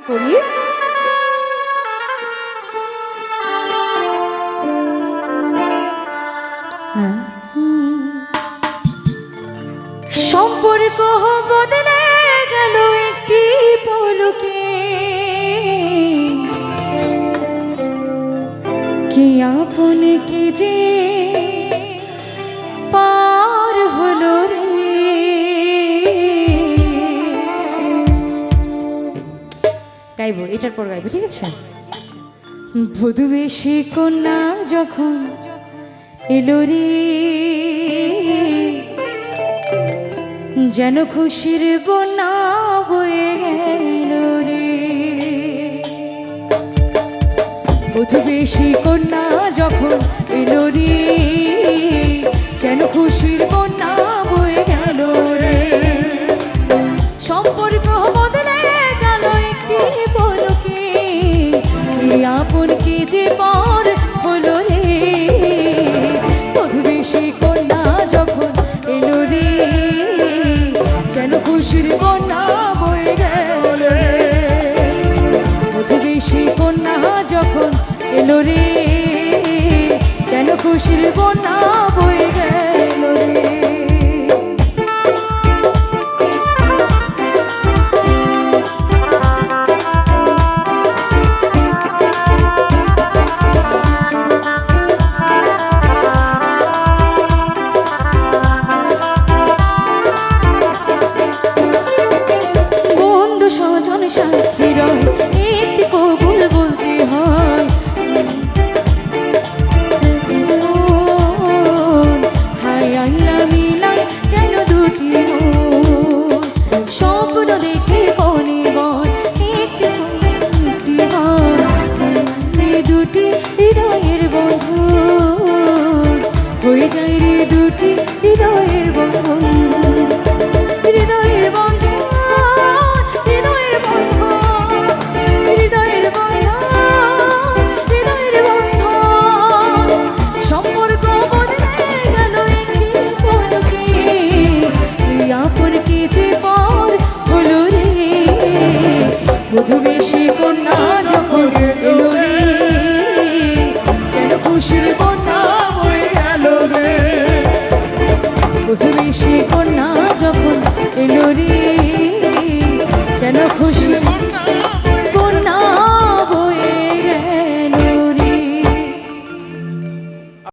করি হ্যাঁ। সম্পর্ক বদলে গেল একটি পলকে কি আপন কি যে গাইবো, এটার পর গাইবো, ঠিক আছে? বধু কন্যা যখন এলো রে, যেন খুশির বন্যা বয়ে গেল রে। বধু বেশি কন্যা যখন এলো রে এলো স্বপ্ন দেখে মনে মন একটি একটি মন দুটি হৃদয়ের দুটি হৃদয় মধুবেশী কন্যা যখন এলোরি যেন খুশির কন্যা হয়ে গেল যখন এলো